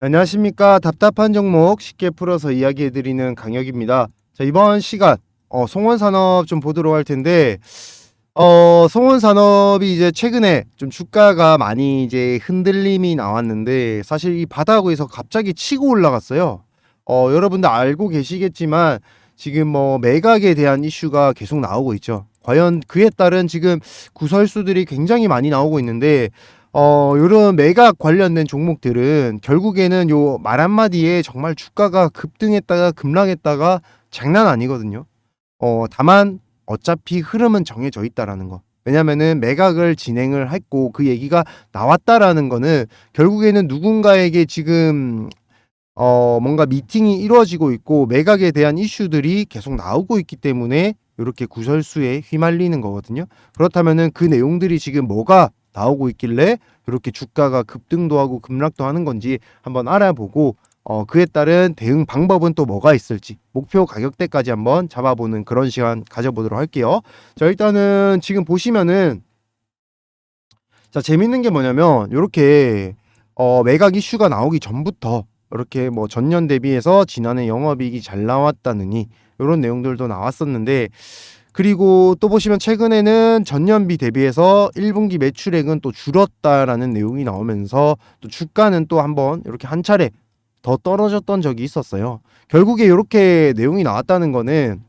안녕하십니까 답답한 종목 쉽게 풀어서 이야기해드리는 강혁입니다. 자 이번 시간 어, 송원산업 좀 보도록 할 텐데 어, 송원산업이 이제 최근에 좀 주가가 많이 이제 흔들림이 나왔는데 사실 이 바닥에서 갑자기 치고 올라갔어요. 어, 여러분들 알고 계시겠지만 지금 뭐 매각에 대한 이슈가 계속 나오고 있죠. 과연 그에 따른 지금 구설수들이 굉장히 많이 나오고 있는데 어, 요런 매각 관련된 종목들은 결국에는 요 말 한마디에 정말 주가가 급등했다가 급락했다가 장난 아니거든요. 어, 다만 어차피 흐름은 정해져 있다라는 거. 왜냐면은 매각을 진행을 했고 그 얘기가 나왔다라는 거는 결국에는 누군가에게 지금 어, 뭔가 미팅이 이루어지고 있고 매각에 대한 이슈들이 계속 나오고 있기 때문에 이렇게 구설수에 휘말리는 거거든요. 그렇다면은 그 내용들이 지금 뭐가 나오고 있길래 이렇게 주가가 급등도 하고 급락도 하는 건지 한번 알아보고 어, 그에 따른 대응 방법은 또 뭐가 있을지 목표 가격대까지 한번 잡아보는 그런 시간 가져보도록 할게요. 자 일단은 지금 보시면은 자 재밌는 게 뭐냐면 이렇게 어, 매각 이슈가 나오기 전부터 이렇게 뭐 전년 대비해서 지난해 영업이익이 잘 나왔다느니 이런 내용들도 나왔었는데 그리고 또 보시면 최근에는 전년비 대비해서 1분기 매출액은 또 줄었다라는 내용이 나오면서 또 주가는 또 한번 이렇게 한 차례 더 떨어졌던 적이 있었어요. 결국에 이렇게 내용이 나왔다는 거는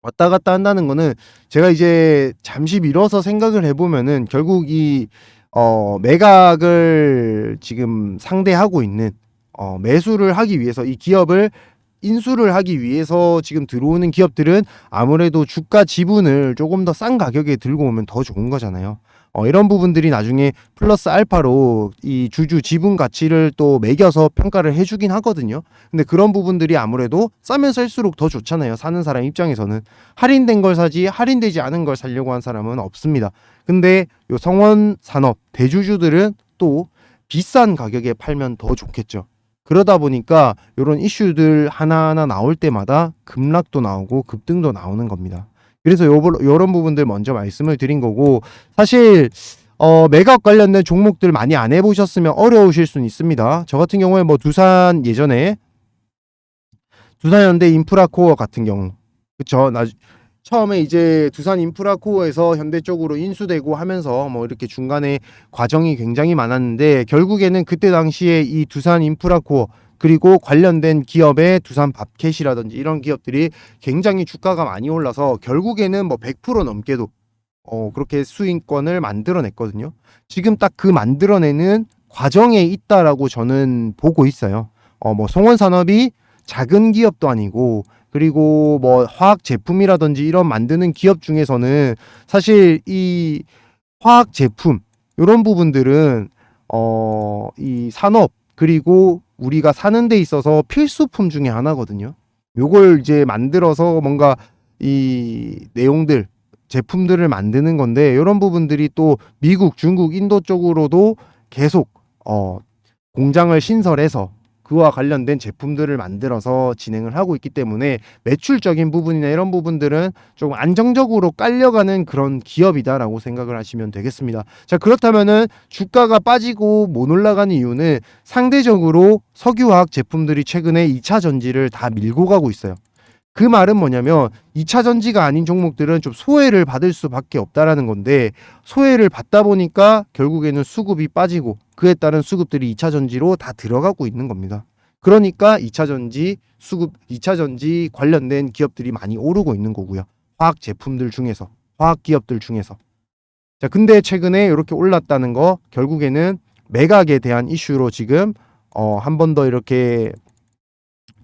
왔다 갔다 한다는 거는 제가 이제 잠시 미뤄서 생각을 해보면은 결국 이 어, 매각을 지금 상대하고 있는 어, 매수를 하기 위해서 이 기업을 인수를 하기 위해서 지금 들어오는 기업들은 아무래도 주가 지분을 조금 더 싼 가격에 들고 오면 더 좋은 거잖아요. 어, 이런 부분들이 나중에 플러스 알파로 이 주주 지분 가치를 또 매겨서 평가를 해주긴 하거든요. 근데 그런 부분들이 아무래도 싸면 쌀수록 더 좋잖아요. 사는 사람 입장에서는 할인된 걸 사지 할인되지 않은 걸 사려고 한 사람은 없습니다. 근데 요 성원 산업 대주주들은 또 비싼 가격에 팔면 더 좋겠죠. 그러다 보니까 이런 이슈들 하나하나 나올 때마다 급락도 나오고 급등도 나오는 겁니다. 그래서 요, 요런 부분들 먼저 말씀을 드린 거고 사실 어, 매각 관련된 종목들 많이 안 해보셨으면 어려우실 수는 있습니다. 저 같은 경우에 뭐 두산 예전에 두산현대 인프라코어 같은 경우 그쵸 나 처음에 이제 두산 인프라코어에서 현대 쪽으로 인수되고 하면서 뭐 이렇게 중간에 과정이 굉장히 많았는데 결국에는 그때 당시에 이 두산 인프라코어 그리고 관련된 기업의 두산 밥캣이라든지 이런 기업들이 굉장히 주가가 많이 올라서 결국에는 뭐 100% 넘게도 어 그렇게 수익권을 만들어냈거든요. 지금 딱 그 만들어내는 과정에 있다라고 저는 보고 있어요. 어 뭐 송원산업이 작은 기업도 아니고 그리고 뭐 화학 제품이라든지 이런 만드는 기업 중에서는 사실 이 화학 제품 이런 부분들은 어 이 산업 그리고 우리가 사는 데 있어서 필수품 중에 하나거든요. 요걸 이제 만들어서 뭔가 이 내용들 제품들을 만드는 건데 이런 부분들이 또 미국, 중국, 인도 쪽으로도 계속 어 공장을 신설해서 그와 관련된 제품들을 만들어서 진행을 하고 있기 때문에 매출적인 부분이나 이런 부분들은 좀 안정적으로 깔려가는 그런 기업이다라고 생각을 하시면 되겠습니다. 자, 그렇다면은 주가가 빠지고 못 올라가는 이유는 상대적으로 석유화학 제품들이 최근에 2차 전지를 다 밀고 가고 있어요. 그 말은 뭐냐면 2차 전지가 아닌 종목들은 좀 소외를 받을 수밖에 없다라는 건데 소외를 받다 보니까 결국에는 수급이 빠지고 그에 따른 수급들이 2차 전지로 다 들어가고 있는 겁니다. 그러니까 2차 전지 수급 2차 전지 관련된 기업들이 많이 오르고 있는 거고요. 화학 제품들 중에서 화학 기업들 중에서 자 근데 최근에 이렇게 올랐다는 거 결국에는 매각에 대한 이슈로 지금 어, 한 번 더 이렇게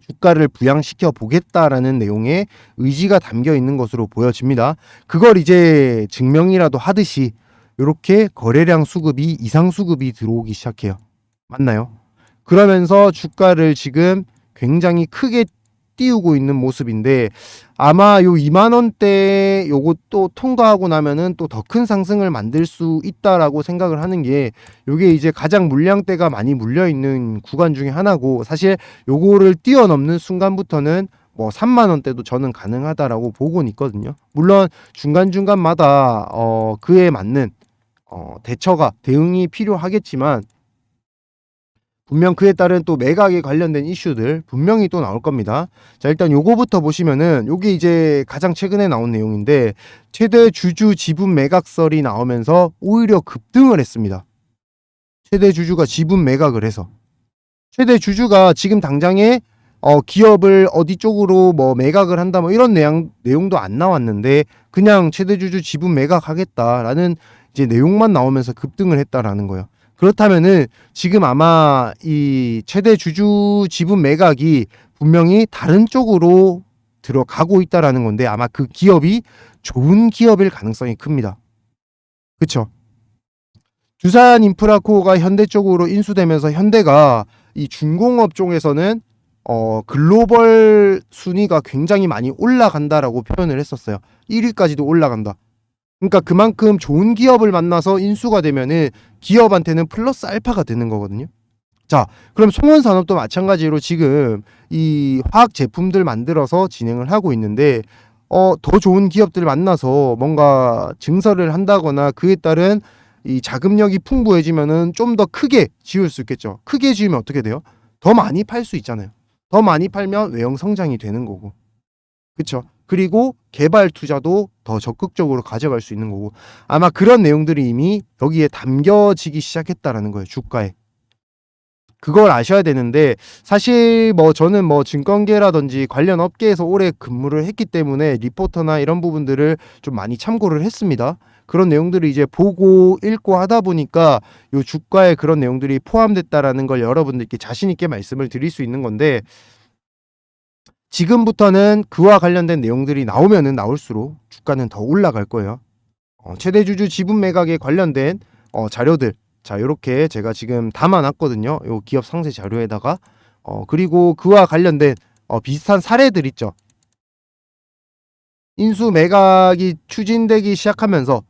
주가를 부양시켜 보겠다라는 내용의 의지가 담겨 있는 것으로 보여집니다. 그걸 이제 증명이라도 하듯이 이렇게 거래량 수급이 이상 수급이 들어오기 시작해요. 맞나요? 그러면서 주가를 지금 굉장히 크게 띄우고 있는 모습인데 아마 요 2만 원대 요것도 통과하고 나면은 또 더 큰 상승을 만들 수 있다라고 생각을 하는 게 요게 이제 가장 물량대가 많이 물려 있는 구간 중에 하나고 사실 요거를 뛰어넘는 순간부터는 뭐 3만 원대도 저는 가능하다라고 보고는 있거든요. 물론 중간 중간마다 어 그에 맞는 어 대처가 대응이 필요하겠지만 분명 그에 따른 또 매각에 관련된 이슈들 분명히 또 나올 겁니다. 자, 일단 요거부터 보시면은 요게 이제 가장 최근에 나온 내용인데 최대 주주 지분 매각설이 나오면서 오히려 급등을 했습니다. 최대 주주가 지분 매각을 해서 최대 주주가 지금 당장에 어, 기업을 어디 쪽으로 뭐 매각을 한다 뭐 이런 내용, 내용도 안 나왔는데 그냥 최대 주주 지분 매각하겠다라는 이제 내용만 나오면서 급등을 했다라는 거예요. 그렇다면은 지금 아마 이 최대 주주 지분 매각이 분명히 다른 쪽으로 들어가고 있다라는 건데 아마 그 기업이 좋은 기업일 가능성이 큽니다. 그쵸? 두산 인프라코어가 현대 쪽으로 인수되면서 현대가 이 중공업 쪽에서는 어, 글로벌 순위가 굉장히 많이 올라간다라고 표현을 했었어요. 1위까지도 올라간다. 그러니까 그만큼 좋은 기업을 만나서 인수가 되면은 기업한테는 플러스 알파가 되는 거거든요. 자, 그럼 송원 산업도 마찬가지로 지금 이 화학 제품들 만들어서 진행을 하고 있는데 어, 더 좋은 기업들 만나서 뭔가 증설을 한다거나 그에 따른 이 자금력이 풍부해지면은 좀 더 크게 지을 수 있겠죠. 크게 지으면 어떻게 돼요? 더 많이 팔 수 있잖아요. 더 많이 팔면 외형 성장이 되는 거고. 그쵸? 그리고 개발 투자도 더 적극적으로 가져갈 수 있는 거고. 아마 그런 내용들이 이미 여기에 담겨지기 시작했다라는 거예요. 주가에. 그걸 아셔야 되는데 사실 뭐 저는 뭐 증권계라든지 관련 업계에서 오래 근무를 했기 때문에 리포터나 이런 부분들을 좀 많이 참고를 했습니다. 그런 내용들을 이제 보고 읽고 하다 보니까 요 주가에 그런 내용들이 포함됐다라는 걸 여러분들께 자신 있게 말씀을 드릴 수 있는 건데 지금부터는 그와 관련된 내용들이 나오면은 나올수록 주가는 더 올라갈 거예요. 어, 최대 주주 지분 매각에 관련된 어, 자료들 자 이렇게 제가 지금 담아놨거든요. 요 기업 상세 자료에다가 어, 그리고 그와 관련된 어, 비슷한 사례들 있죠. 인수 매각이 추진되기 시작하면서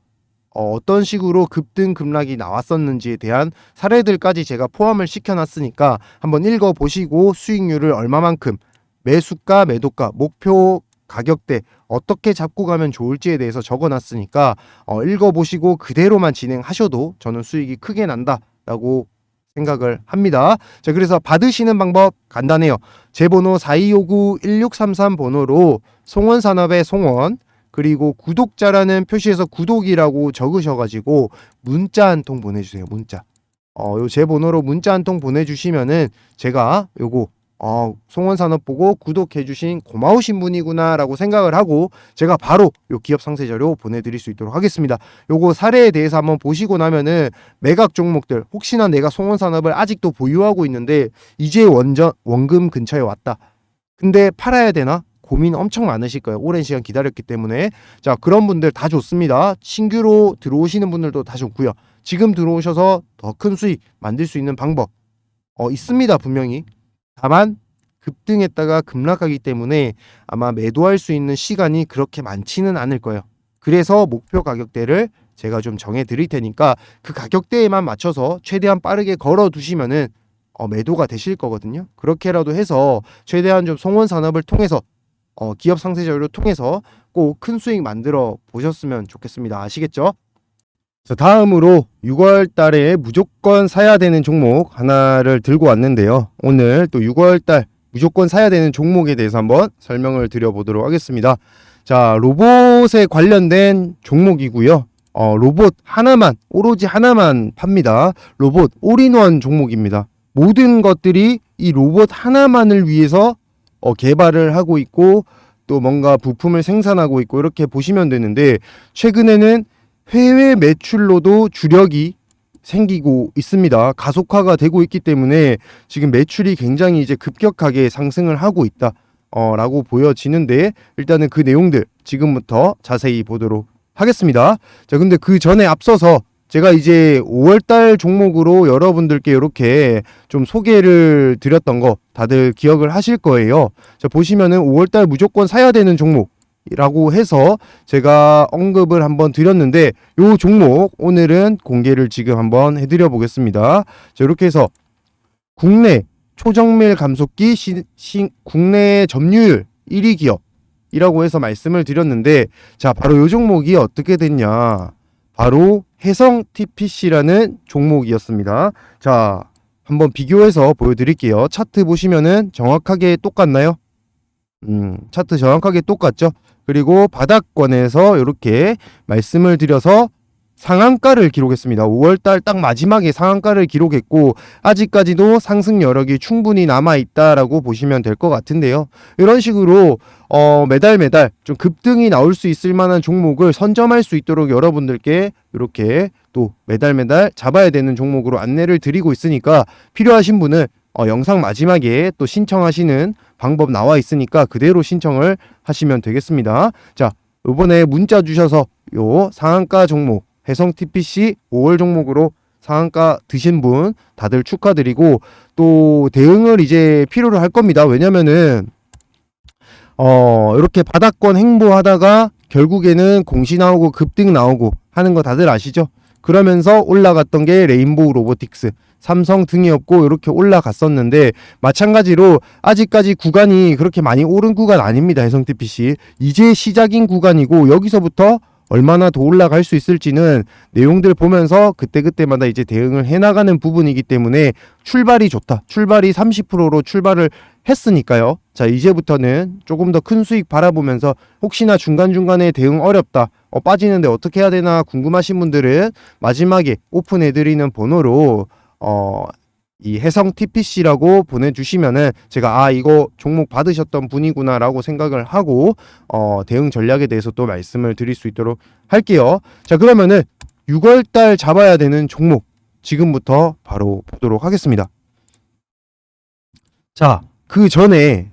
어, 어떤 식으로 급등 급락이 나왔었는지에 대한 사례들까지 제가 포함을 시켜놨으니까 한번 읽어보시고 수익률을 얼마만큼 매수가 매도가 목표 가격대 어떻게 잡고 가면 좋을지에 대해서 적어놨으니까 어, 읽어보시고 그대로만 진행하셔도 저는 수익이 크게 난다라고 생각을 합니다. 자, 그래서 받으시는 방법 간단해요. 제 번호 4259-1633 번호로 송원산업의 송원 그리고 구독자라는 표시에서 구독이라고 적으셔가지고 문자 한 통 보내주세요. 문자. 어, 요 제 번호로 문자 한 통 보내주시면은 제가 요거 어, 송원산업 보고 구독해주신 고마우신 분이구나라고 생각을 하고 제가 바로 요 기업 상세 자료 보내드릴 수 있도록 하겠습니다. 요거 사례에 대해서 한번 보시고 나면은 매각 종목들 혹시나 내가 송원산업을 아직도 보유하고 있는데 이제 원전 원금 근처에 왔다. 근데 팔아야 되나? 고민 엄청 많으실 거예요. 오랜 시간 기다렸기 때문에. 자, 그런 분들 다 좋습니다. 신규로 들어오시는 분들도 다 좋고요. 지금 들어오셔서 더 큰 수익 만들 수 있는 방법 어, 있습니다. 분명히. 다만 급등했다가 급락하기 때문에 아마 매도할 수 있는 시간이 그렇게 많지는 않을 거예요. 그래서 목표 가격대를 제가 좀 정해 드릴 테니까 그 가격대에만 맞춰서 최대한 빠르게 걸어 두시면은 어, 매도가 되실 거거든요. 그렇게라도 해서 최대한 좀 송원 산업을 통해서 어, 기업 상세 자료를 통해서 꼭 큰 수익 만들어 보셨으면 좋겠습니다. 아시겠죠? 자, 다음으로 6월 달에 무조건 사야 되는 종목 하나를 들고 왔는데요. 오늘 또 6월 달 무조건 사야 되는 종목에 대해서 한번 설명을 드려보도록 하겠습니다. 자, 로봇에 관련된 종목이고요. 어, 로봇 하나만, 오로지 하나만 팝니다. 로봇 올인원 종목입니다. 모든 것들이 이 로봇 하나만을 위해서 어, 개발을 하고 있고 또 뭔가 부품을 생산하고 있고 이렇게 보시면 되는데 최근에는 해외 매출로도 주력이 생기고 있습니다. 가속화가 되고 있기 때문에 지금 매출이 굉장히 이제 급격하게 상승을 하고 있다. 어, 라고 보여지는데 일단은 그 내용들 지금부터 자세히 보도록 하겠습니다. 자, 근데 그 전에 앞서서 제가 이제 5월달 종목으로 여러분들께 이렇게 좀 소개를 드렸던 거 다들 기억을 하실 거예요. 자, 보시면은 5월달 무조건 사야 되는 종목 이 라고 해서 제가 언급을 한번 드렸는데 요 종목 오늘은 공개를 지금 한번 해드려 보겠습니다. 자 이렇게 해서 국내 초정밀 감속기 시, 시, 국내 점유율 1위 기업이라고 해서 말씀을 드렸는데 자 바로 요 종목이 어떻게 됐냐 바로 해성 TPC라는 종목이었습니다. 자 한번 비교해서 보여드릴게요. 차트 보시면은 정확하게 똑같나요? 음, 차트 정확하게 똑같죠? 그리고 바닥권에서 이렇게 말씀을 드려서 상한가를 기록했습니다. 5월달 딱 마지막에 상한가를 기록했고 아직까지도 상승 여력이 충분히 남아 있다라고 보시면 될 것 같은데요. 이런 식으로 어, 매달 매달 좀 급등이 나올 수 있을 만한 종목을 선점할 수 있도록 여러분들께 이렇게 또 매달 매달 잡아야 되는 종목으로 안내를 드리고 있으니까 필요하신 분은 어, 영상 마지막에 또 신청하시는 방법 나와 있으니까 그대로 신청을 하시면 되겠습니다. 자, 이번에 문자 주셔서 요 상한가 종목 해성 TPC 5월 종목으로 상한가 드신 분 다들 축하드리고 또 대응을 이제 필요로 할 겁니다. 왜냐면은 어 이렇게 바닥권 행보하다가 결국에는 공시 나오고 급등 나오고 하는 거 다들 아시죠? 그러면서 올라갔던 게 레인보우 로보틱스, 삼성 등이었고 이렇게 올라갔었는데 마찬가지로 아직까지 구간이 그렇게 많이 오른 구간 아닙니다. 해성 TPC 이제 시작인 구간이고 여기서부터 얼마나 더 올라갈 수 있을지는 내용들 보면서 그때그때마다 이제 대응을 해나가는 부분이기 때문에 출발이 좋다. 출발이 30%로 출발을 했으니까요. 자, 이제부터는 조금 더 큰 수익 바라보면서 혹시나 중간중간에 대응 어렵다. 어, 빠지는데 어떻게 해야 되나 궁금하신 분들은 마지막에 오픈해드리는 번호로 어, 이 해성 TPC라고 보내주시면은 제가 아 이거 종목 받으셨던 분이구나라고 생각을 하고 어, 대응 전략에 대해서 또 말씀을 드릴 수 있도록 할게요. 자 그러면은 6월달 잡아야 되는 종목 지금부터 바로 보도록 하겠습니다. 자 그 전에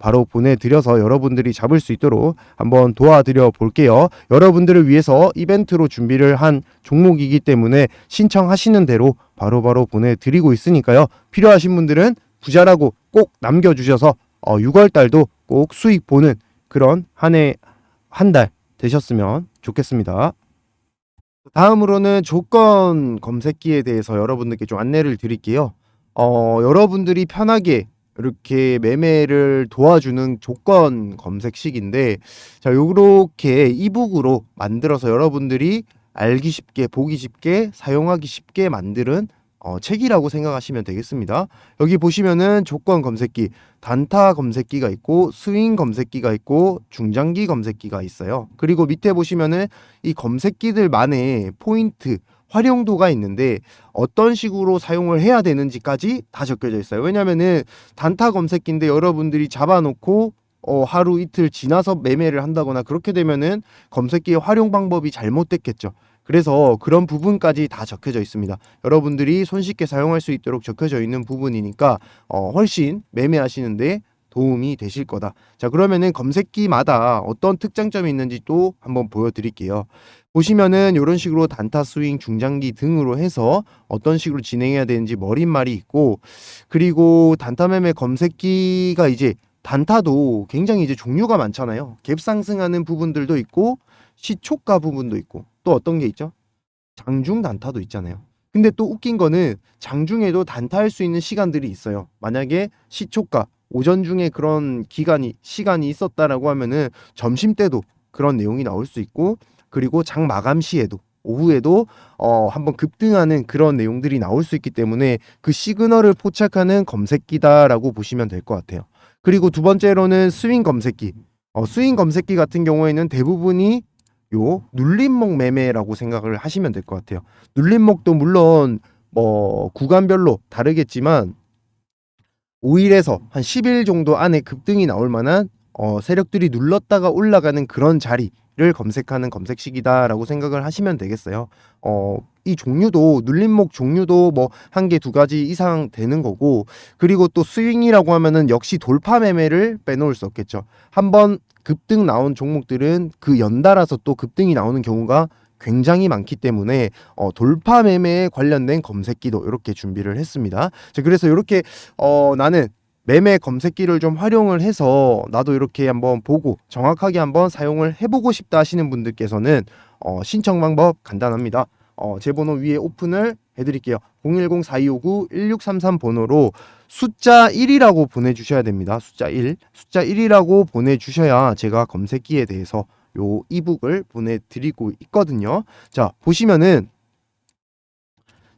바로 보내드려서 여러분들이 잡을 수 있도록 한번 도와드려 볼게요. 여러분들을 위해서 이벤트로 준비를 한 종목이기 때문에 신청하시는 대로 바로 바로 보내드리고 있으니까요. 필요하신 분들은 부자라고 꼭 남겨주셔서 어, 6월 달도 꼭 수익 보는 그런 한 해 한 달 되셨으면 좋겠습니다. 다음으로는 조건 검색기에 대해서 여러분들께 좀 안내를 드릴게요. 어, 여러분들이 편하게 이렇게 매매를 도와주는 조건 검색식인데 자 요렇게 이북으로 만들어서 여러분들이 알기 쉽게 보기 쉽게 사용하기 쉽게 만드는 어, 책이라고 생각하시면 되겠습니다. 여기 보시면은 조건 검색기, 단타 검색기가 있고 스윙 검색기가 있고 중장기 검색기가 있어요. 그리고 밑에 보시면은 이 검색기들만의 포인트 활용도가 있는데 어떤 식으로 사용을 해야 되는지까지 다 적혀져 있어요. 왜냐면은 단타 검색기인데 여러분들이 잡아놓고 어, 하루 이틀 지나서 매매를 한다거나 그렇게 되면은 검색기의 활용 방법이 잘못됐겠죠. 그래서 그런 부분까지 다 적혀져 있습니다. 여러분들이 손쉽게 사용할 수 있도록 적혀져 있는 부분이니까 어, 훨씬 매매하시는데 도움이 되실 거다. 자, 그러면은 검색기마다 어떤 특장점이 있는지 또 한번 보여드릴게요. 보시면은 이런 식으로 단타 스윙, 중장기 등으로 해서 어떤 식으로 진행해야 되는지 머릿말이 있고 그리고 단타 매매 검색기가 이제 단타도 굉장히 이제 종류가 많잖아요. 갭 상승하는 부분들도 있고 시초가 부분도 있고 또 어떤 게 있죠? 장중 단타도 있잖아요. 근데 또 웃긴 거는 장중에도 단타할 수 있는 시간들이 있어요. 만약에 시초가 오전 중에 그런 기간이 시간이 있었다라고 하면은 점심 때도 그런 내용이 나올 수 있고 그리고 장 마감 시에도 오후에도 어 한번 급등하는 그런 내용들이 나올 수 있기 때문에 그 시그널을 포착하는 검색기다라고 보시면 될 것 같아요. 그리고 두 번째로는 스윙 검색기. 어, 스윙 검색기 같은 경우에는 대부분이 요 눌림목 매매라고 생각을 하시면 될 것 같아요. 눌림목도 물론 뭐 구간별로 다르겠지만 5일에서 한 10일 정도 안에 급등이 나올 만한 어, 세력들이 눌렀다가 올라가는 그런 자리를 검색하는 검색식이다라고 생각을 하시면 되겠어요. 어, 이 종류도 눌림목 종류도 뭐 한 개 두 가지 이상 되는 거고 그리고 또 스윙이라고 하면은 역시 돌파 매매를 빼놓을 수 없겠죠. 한번 급등 나온 종목들은 그 연달아서 또 급등이 나오는 경우가 굉장히 많기 때문에 어, 돌파 매매에 관련된 검색기도 이렇게 준비를 했습니다. 자, 그래서 이렇게 어, 나는 매매 검색기를 좀 활용을 해서 나도 이렇게 한번 보고 정확하게 한번 사용을 해보고 싶다 하시는 분들께서는 어, 신청 방법 간단합니다. 어, 제 번호 위에 오픈을 해드릴게요. 010-4259-1633 번호로 숫자 1이라고 보내주셔야 됩니다. 숫자 1. 숫자 1이라고 보내주셔야 제가 검색기에 대해서 요 이북을 보내드리고 있거든요. 자, 보시면은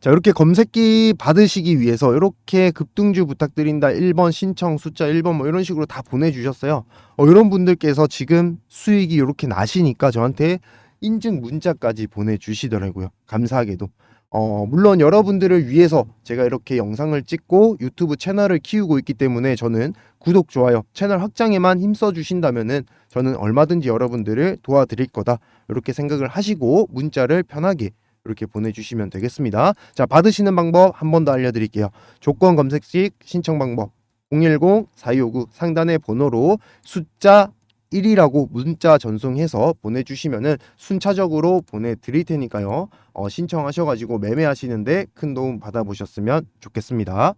자, 이렇게 검색기 받으시기 위해서 이렇게 급등주 부탁드린다 1번 신청 숫자 1번 뭐 이런 식으로 다 보내주셨어요. 어, 이런 분들께서 지금 수익이 이렇게 나시니까 저한테 인증 문자까지 보내주시더라고요. 감사하게도. 어, 물론 여러분들을 위해서 제가 이렇게 영상을 찍고 유튜브 채널을 키우고 있기 때문에 저는 구독, 좋아요, 채널 확장에만 힘써 주신다면은 저는 얼마든지 여러분들을 도와드릴 거다. 이렇게 생각을 하시고 문자를 편하게 이렇게 보내주시면 되겠습니다. 자, 받으시는 방법 한 번 더 알려드릴게요. 조건 검색식 신청 방법 010-4259 상단의 번호로 숫자 1이라고 문자 전송해서 보내주시면은 순차적으로 보내드릴 테니까요. 어, 신청하셔가지고 매매하시는데 큰 도움 받아보셨으면 좋겠습니다.